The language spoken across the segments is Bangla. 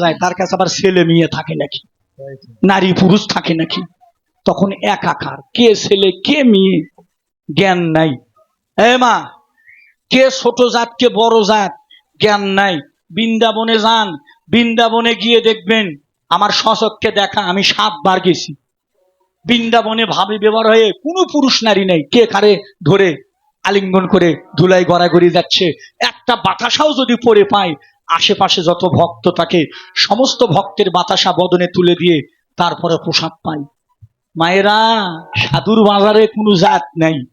যায়, তার কাছে আবার ছেলে মেয়ে থাকে নাকি? নারী পুরুষ থাকে নাকি? তখন একাকার, কে ছেলে, কে মেয়ে? জ্ঞান নাই। এ মা, কে ছোট জাত, কে বড় জাত? জ্ঞান নাই। বৃন্দাবনে যান, বৃন্দাবনে গিয়ে দেখবেন, আমার সচককে দেখা, আমি সাতবার গেছি। বৃন্দাবনে ভাবে ব্যবহার হয়ে কোনো পুরুষ নারী নেই। কে কারে ধরে আলিঙ্গন করে ধুলাই গড়াগড়ি যাচ্ছে। একটা বাতাসাও যদি পড়ে পায় আশেপাশে যত ভক্ত থাকে সমস্ত ভক্তের বাতাসা বদনে তুলে দিয়ে তারপরে প্রসাদ পাই মায়েরা, সাধুর বাজারে কোনো জাত নেই।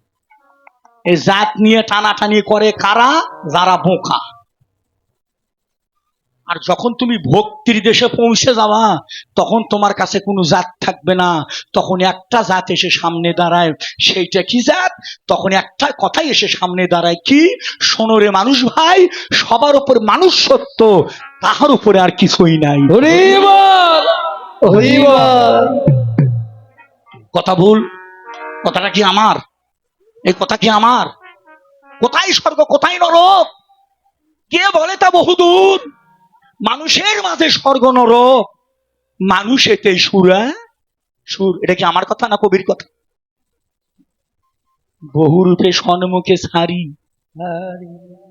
এই জাত নিয়ে টানাটানি করে কারা? যারা বোকা। আর যখন তুমি ভক্তির দেশে পৌঁছে যাওয়া তখন তোমার কাছে কোনো জাত থাকবে না। তখন একটা জাত এসে সামনে দাঁড়ায় সেইটা কি জাত? তখন একটা কথাই এসে সামনে দাঁড়ায় কি? সোনরে মানুষ ভাই সবার উপর মানুষ সত্য তাহার উপরে আর কিছুই নাই। কথা ভুল কথাটা কি আমার? এই কথা কি আমার? কোথায় স্বর্গ কোথায় নরক? কে বলে তা বহুদূর? মানুষের মাঝে স্বর্গ নরক। মানুষ এতেই সুরা সুর। এটা কি আমার কথা না কবির কথা? বহুরূপে সন্মুখে সারি।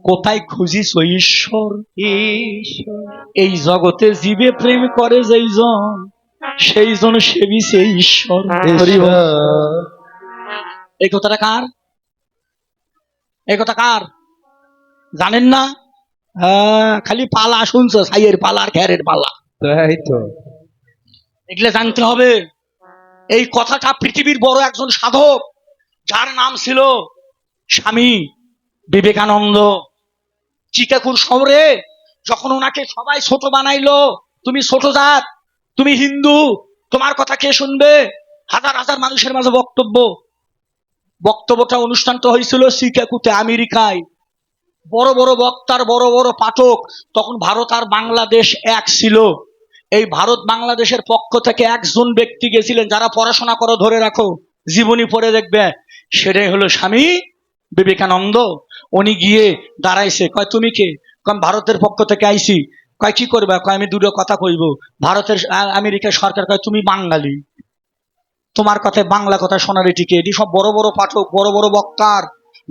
কোথায় খুঁজিস ও ঈশ্বর? এই জগতে জীবে প্রেম করে যেই জন সেই জন সেবিছে ঈশ্বর। এই কথাটা কার? এই কথা কার? জানেন না? হ্যাঁ খালি পালা শুনছো সাইয়ের পালা আর ঘেরের পালা। তাই তো। এগুলো জানতে হবে এই কথাটা পৃথিবীর বড় একজন সাধক যার নাম ছিল স্বামী বিবেকানন্দ। চিকাকুর শহরে যখন ওনাকে সবাই ছোট বানাইলো তুমি ছোট জাত তুমি হিন্দু তোমার কথা কে শুনবে? হাজার হাজার মানুষের মাঝে বক্তব্য। বক্তব্যটা অনুষ্ঠানটা হয়েছিল শিকাকুতে আমেরিকায়। বড় বড় বক্তার, বড় বড় পাঠক, তখন ভারত আর বাংলাদেশ এক ছিল। এই ভারত বাংলাদেশের পক্ষ থেকে একজন ব্যক্তি গেছিলেন, যারা পড়াশোনা করো, ধরে রাখো, জীবনী পড়ে দেখবে, সেটাই হলো স্বামী বিবেকানন্দ। উনি গিয়ে দাঁড়াইছে, কয়, তুমি কে? কয় ভারতের পক্ষ থেকে আইছি। কয়, কি করবে? কয়, আমি দুটো কথা কইব। ভারতের আ- আমেরিকার সরকার কয়, তুমি বাঙালি। তোমার কথায় বাংলা কথা শোনার এটিকে। এটি সব বড় বড় পাঠক, বড় বড় বক্তার,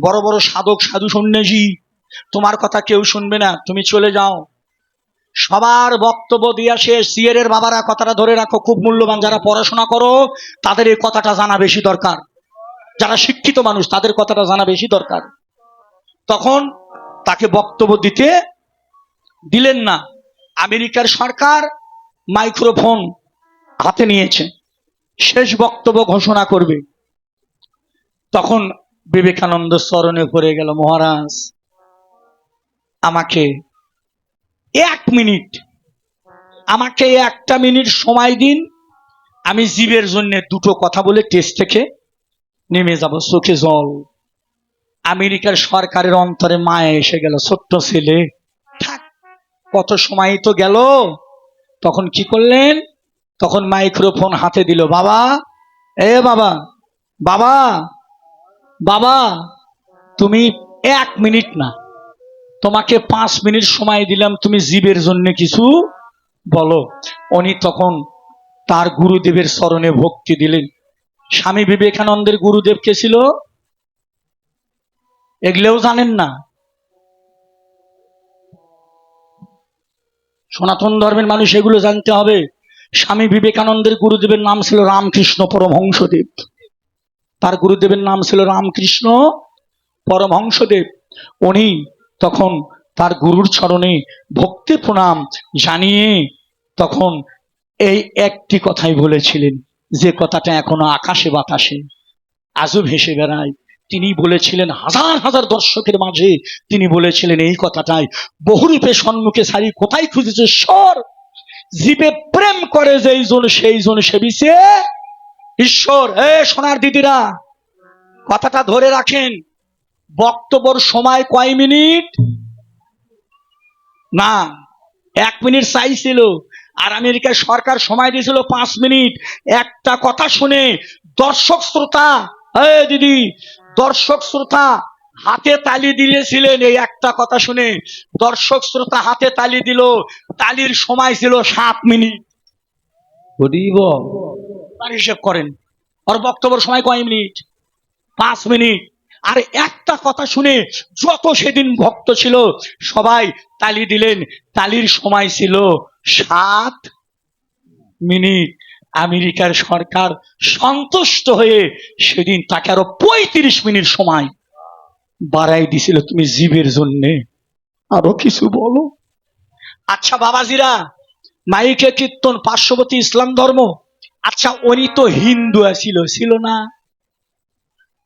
বড় বড় সাধক, সাধু সন্ন্যাসী। তোমার কথা কেউ শুনবে না, তুমি চলে যাও। সবার বক্তব্য দিয়া শেষ। সিয়ের বাবারা কথাটা ধরে রাখো, খুব মূল্যবান। যারা পড়াশোনা করো, তাদের এই কথাটা জানা বেশি দরকার। যারা শিক্ষিত মানুষ, তাদের কথাটা জানা বেশি দরকার। তখন তাকে বক্তব্য দিতে দিলেন না। আমেরিকার সরকার মাইক্রোফোন হাতে নিয়েছে। শেষ বক্তব্য ঘোষণা করবে। তখন বিবেকানন্দ স্মরণে পড়ে গেল, মহারাজ আমাকে এক মিনিট, আমাকে একটা মিনিট সময় দিন। আমি জীবের জন্য দুটো কথা বলে টেস্ট থেকে নেমে যাব, চোখে জল। আমেরিকার সরকারের অন্তরে মায়ে এসে গেল, ছোট্ট ছেলে। থাক, কত সময় তো গেল। তখন কি করলেন? তখন মাইক্রোফোন হাতে দিল, বাবা, এ বাবা বাবা বাবা, তুমি এক মিনিট না। তোমাকে পাঁচ মিনিট সময় দিলাম, তুমি জীবের জন্য কিছু বলো। উনি তখন তার গুরুদেবের স্মরণে ভক্তি দিলেন। স্বামী বিবেকানন্দের গুরুদেব কে ছিল? এগুলোও জানেন না। সনাতন ধর্মের মানুষ এগুলো জানতে হবে। স্বামী বিবেকানন্দের গুরুদেবের নাম ছিল রামকৃষ্ণ পরমহংসদেব। তার গুরুদেবের নাম ছিল রামকৃষ্ণ পরমহংসদেব। উনি তখন তার গুরুর চরণে ভক্তি প্রণাম জানিয়ে তখন এই একটি কথাই বলেছিলেন, যে কথাটা এখনও আকাশে বাতাসে। আজও ভেসে বেড়ায়। তিনি বলেছিলেন, হাজার হাজার দর্শকের মাঝে তিনি বলেছিলেন, এই কথাটাই, বহুরূপে সম্মুখে সারি, কোথায় খুঁজেছে ঈশ্বর? জীবে প্রেম করে যেই জন, সেই জন সেবিছে। ঈশ্বর এ সোনার দিদিরা, কথাটা ধরে রাখেন। বক্তব্যর সময় কয় মিনিট? না এক মিনিট চাইছিল আর আমেরিকার সরকার সময় দিয়েছিল পাঁচ মিনিট। একটা কথা শুনে দর্শক শ্রোতা এ দিদি দর্শক শ্রোতা হাতে তালি দিয়েছিলেন এই একটা কথা শুনে। দর্শক শ্রোতা হাতে তালি দিল। তালির সময় ছিল সাত মিনিট। তার হিসেব করেন। ওর বক্তব্যের সময় কয় মিনিট? পাঁচ মিনিট। আর একটা কথা শুনে যত সেদিন ভক্ত ছিল, সবাই তালি দিলেন। তালির সময় ছিল সাত মিনিট। আমেরিকার সরকার সন্তুষ্ট হয়ে সেদিন তাকে আরও পঁয়ত্রিশ মিনিট সময় বাড়াই দিছিল, তুমি জীবের জন্যে আরও কিছু বলো। আচ্ছা বাবাজিরা, মাইকে কীর্তন পার্শ্ববর্তী ইসলাম ধর্ম। আচ্ছা উনি তো হিন্দু ছিল ছিল না।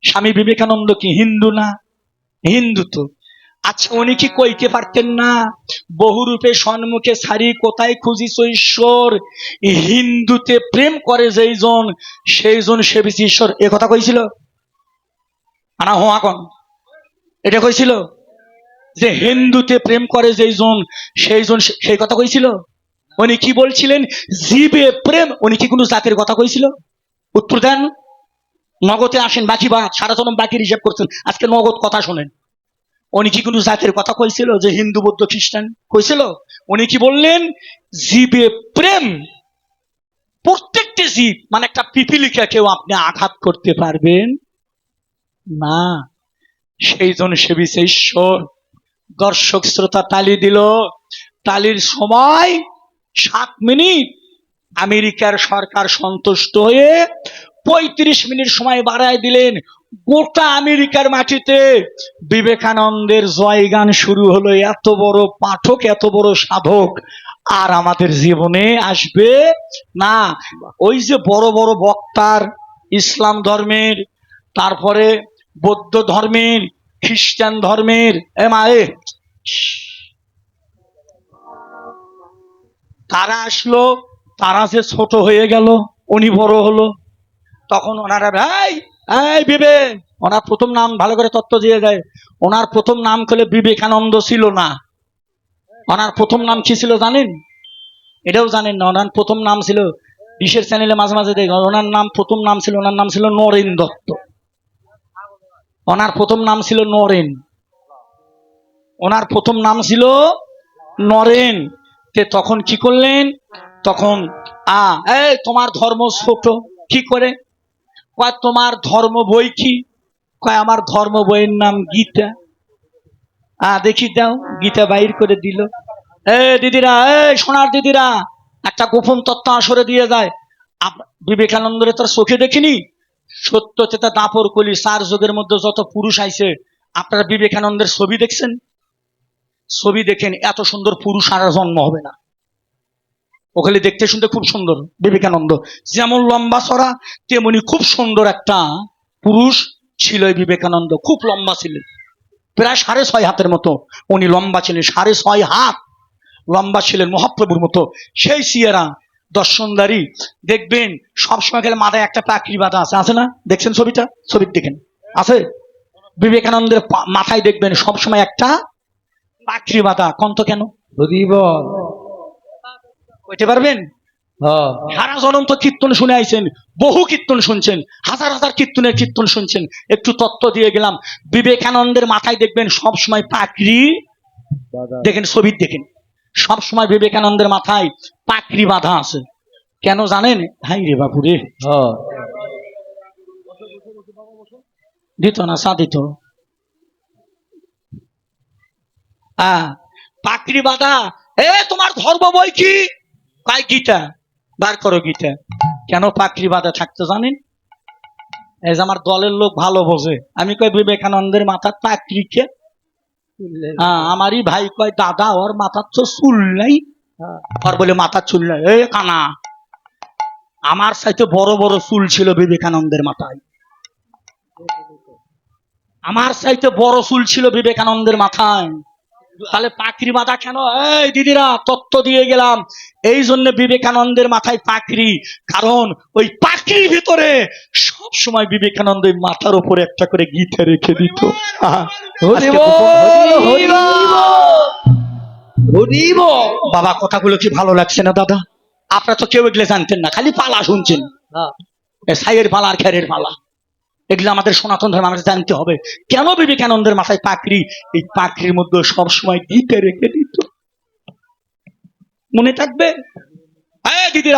স্বামী বিবেকানন্দ কি হিন্দু না? হিন্দু তো। আচ্ছা উনি কি কইতে পারতেন না? বহুরূপে সন্মুখে সারি কোথায় খুঁজিস ঈশ্বর? হিন্দুতে প্রেম করে যেই জন, সেই জন সেবিছি ঈশ্বর। এ কথা কইছিল? আনা হোয়া কন এটা কইছিল? যে হিন্দুতে প্রেম করে যেই জন, সেই জন সেই কথা কইছিল? উনি কি বলছিলেন? জীবে প্রেম। উনি কি কোনো জাতের কথা কইছিল? উত্তর দেন। নগদে আসেন, বাকি বা সারা জনম বাকি হিসাব করছেন। আজকে নগদ কথা শোনেন। উনি কি কোনো জাতের কথা কইছিল যে হিন্দু, বৌদ্ধ, খ্রিস্টান? কইছিল? উনি কি বললেন? জীবে প্রেম। প্রত্যেকটি জীব মানে একটা পিপিলিকা কেউ আপনি আঘাত করতে পারবেন না। সেই জন সেবিছে ঈশ্বর দর্শক, শ্রোতা তালি দিল। তালির সময় সাত মিনিট। আমেরিকার সরকার সন্তুষ্ট হয়ে পঁয়ত্রিশ মিনিট সময় বাড়ায় দিলেন। গোটা আমেরিকার মাটিতে বিবেকানন্দের জয়গান শুরু হলো। এত বড় পাঠক, এত বড় সাধক। আর আমাদের জীবনে আসবে না। ওই যে বড় বড় বক্তার ইসলাম ধর্মের, তারপরে বৌদ্ধ ধর্মের, খ্রিস্টান ধর্মের, এ মায়ে তারা আসলো, তারা যে ছোট হয়ে গেল, উনি বড় হলো। তখন ওনারা ভাই এই বিবে, ওনার প্রথম নাম ভালো করে তত্ত্ব দিয়ে যায় ওনার প্রথম নাম হলে বিবেকানন্দ ছিল না। ওনার প্রথম নাম কি ছিল জানেন? এটাও জানেন না। ওনার প্রথম নাম ছিল বিশের চ্যানেলে মাঝে মাঝে দেখ, ওনার নাম, প্রথম নাম ছিল, ওনার নাম ছিল নরেন দত্ত। ওনার প্রথম নাম ছিল নরেন। ওনার প্রথম নাম ছিল নরেন। তে তখন কি করলেন? তখন, আ, এই তোমার ধর্ম ছোট, কি করে? কয়, তোমার ধর্ম বই কি? কয়, আমার ধর্ম বইয়ের নাম গীতা। আ, দেখি দাও। গীতা বাইর করে দিল। এ, দিদিরা এই সোনার দিদিরা, একটা গোপন তত্ত্ব আসরে দিয়ে যায়। বিবেকানন্দের তার চোখে দেখিনি? সত্য চেতা দাপর কলি চার যুগের মধ্যে যত পুরুষ আইছে, আপনারা বিবেকানন্দের ছবি দেখছেন? ছবি দেখেন, এত সুন্দর পুরুষ আর জন্ম হবে না। ওখানে দেখতে শুনতে খুব সুন্দর, বিবেকানন্দ। যেমন লম্বা চড়া তেমনি খুব সুন্দর একটা পুরুষ ছিল বিবেকানন্দ, খুব লম্বা ছিলেন প্রায় সাড়ে ছয় হাতের মতো উনি লম্বা ছিলেন, সাড়ে ছয় হাত লম্বা ছিলেন মহাপ্রভুর মতো। সেই সিয়েরা দর্শনদারি, দেখবেন সবসময় গেলে মাথায় একটা পাকড়ি বাঁধা আছে আছে না? দেখছেন ছবিটা? ছবি দেখেন। আছে? বিবেকানন্দের মাথায় দেখবেন সবসময় একটা পাকড়ি বাঁধা। কন্ত কেন? হরিব কইতে পারবেন? হ্যাঁ। সারা জনম তো কীর্তন শুনে আইছেন বহু কীর্তন শুনছেন হাজার হাজার কীর্তনের কীর্তন শুনছেন। একটু তত্ত্ব দিয়ে গেলাম বিবেকানন্দের মাথায় দেখবেন সব সময় পাকড়ি দেখেন ছবি দেখেন সব সময় বিবেকানন্দের মাথায় পাকড়ি বাঁধা আছে। কেন জানেন? হাই রে বাবু রে হ্যাঁ। দিত না চা দিত। পাকড়ি বাঁধা এ তোমার ধর্ম বই কি? কয় গীতা বার করো গীতা কেন পাকড়ি বাঁধা থাকতে জানেন? এই যে আমার দলের লোক ভালো বোঝে। আমি কই বিবেকানন্দের মাথার পাকড়ি কে হ্যাঁ আমারই ভাই কয় দাদা ওর মাথার তো চুল নাই। আর বলে মাথার চুল নাই। এ কানা আমার সাথে বড় বড় চুল ছিল বিবেকানন্দের মাথায়। আমার চাইতে বড় চুল ছিল বিবেকানন্দের মাথায়। তাহলে পাকড়ি মাথা কেন? এই দিদিরা তত্ত্ব দিয়ে গেলাম। এই জন্য বিবেকানন্দের মাথায় পাকড়ি কারণ ওই পাকড়ির ভিতরে সব সময় বিবেকানন্দ ওই মাথার উপরে একটা করে গীতা রেখে দিত। বাবা কথাগুলো কি ভালো লাগছে না দাদা? আপনারা তো কেউ এগুলো জানতেন না খালি পালা শুনছেন। সাইয়ের পালা আর খেরের পালা। এগুলো আমাদের সনাতন ধর্ম আমাদের জানতে হবে, কেন বিবেকানন্দের মাথায় পাখরি এই পাখরির মধ্যে সবসময় গীতে রেখে দিত। মনে থাকবে? দিদিরা